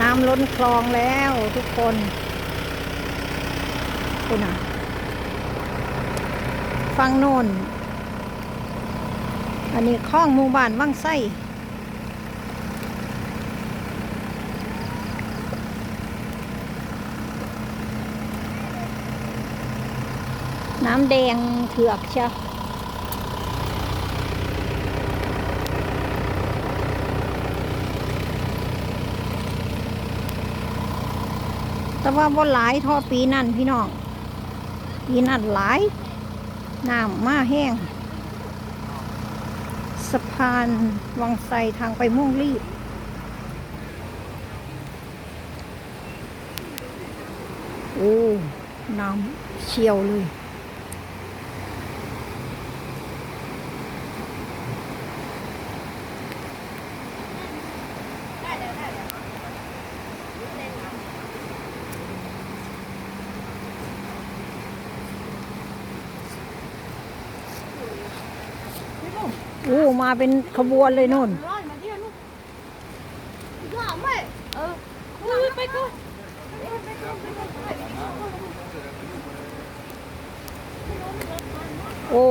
น้ำล้นคลองแล้วทุกคนคุณอะฟังโน่น อันนี้คลองหมู่บ้านวังไส้น้ำแดงเถือกเชียว แต่ว่าบ่หลายท่อปีนั่นพี่น้อง ปีนั่นหลายน้ำมาแห้ง สะพานวังไซทางไปม่วงรีบโอ้ น้ำเชี่ยวเลย อ้มาเป็นขบวนเลยนู่นร้อยมาเรียลไม่เออไปก่อนโอ้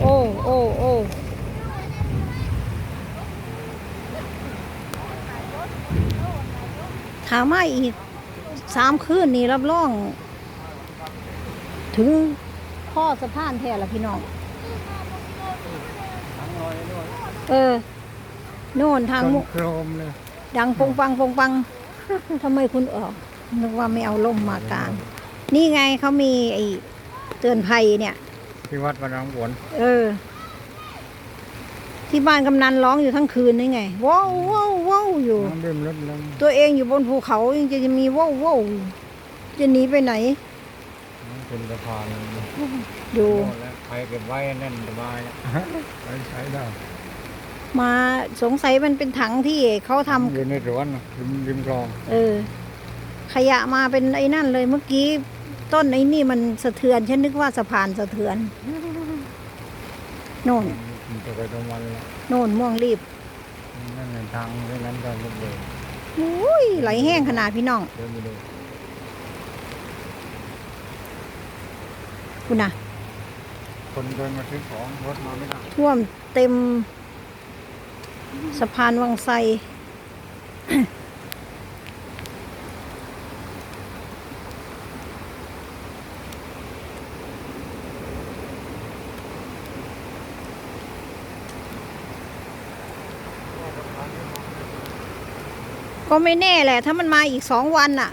โอ้โอ้โอ้ถามมาอีกสามคืนนี่รับรอง ถึงพ่อสะพานแท้ละพี่น้อง เออ โน่นทางมุโครมเลยดังปงปังปงปังทำไมคุณออกนึกว่าไม่เอาล่มมากลาง นี่ไงเขามีไอ้เตือนภัยเนี่ย ที่วัดวันน้องหวนเออ ที่บ้านกำนันร้องอยู่ทั้งคืนนี่ไงว้าวว้าวว้าวอยู่ น้ำดื่มลดลงตัวเองอยู่บนภูเขายังจะมีว้าวว้าวอยู่จะหนีไปไหน เป็นสะพานเลยดูโน่นแล้วใครเก็บไว้แน่นสบายแล้วใช้ใช้ได้มาสงสัยมันเป็นถังที่เขาทำอยู่ในสวนน่ะริมริมคลอง เออ ขยะมาเป็นไอ้นั่นเลยเมื่อกี้ ต้นไอ้นี่มันสะเทือน ฉันนึกว่าสะพานสะเทือน โน่นมันจะไปตรงวันแล้วโน่นม่วงรีบนั่นในทางเรื่องนั้นก็ลุกเลยอุ้ยไหลแห้งขนาดพี่น้องเดินไปดู คุณนะคนเดินมาซื้อของรถมาไม่ได้ท่วมเต็ม สะพานวังไซก็ไม่แน่แหละ ถ้ามันมาอีกสองวันน่ะ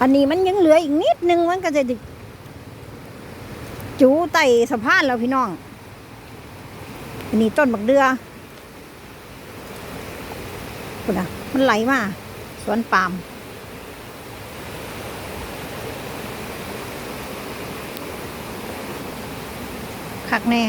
อันนี้มันยังเหลืออีกนิดนึงมันก็จะจูไต่สะพานแล้วพี่น้อง อันนี้ต้นบักเดือคุณอะมันไหลมาสวนปาล์มคักแน่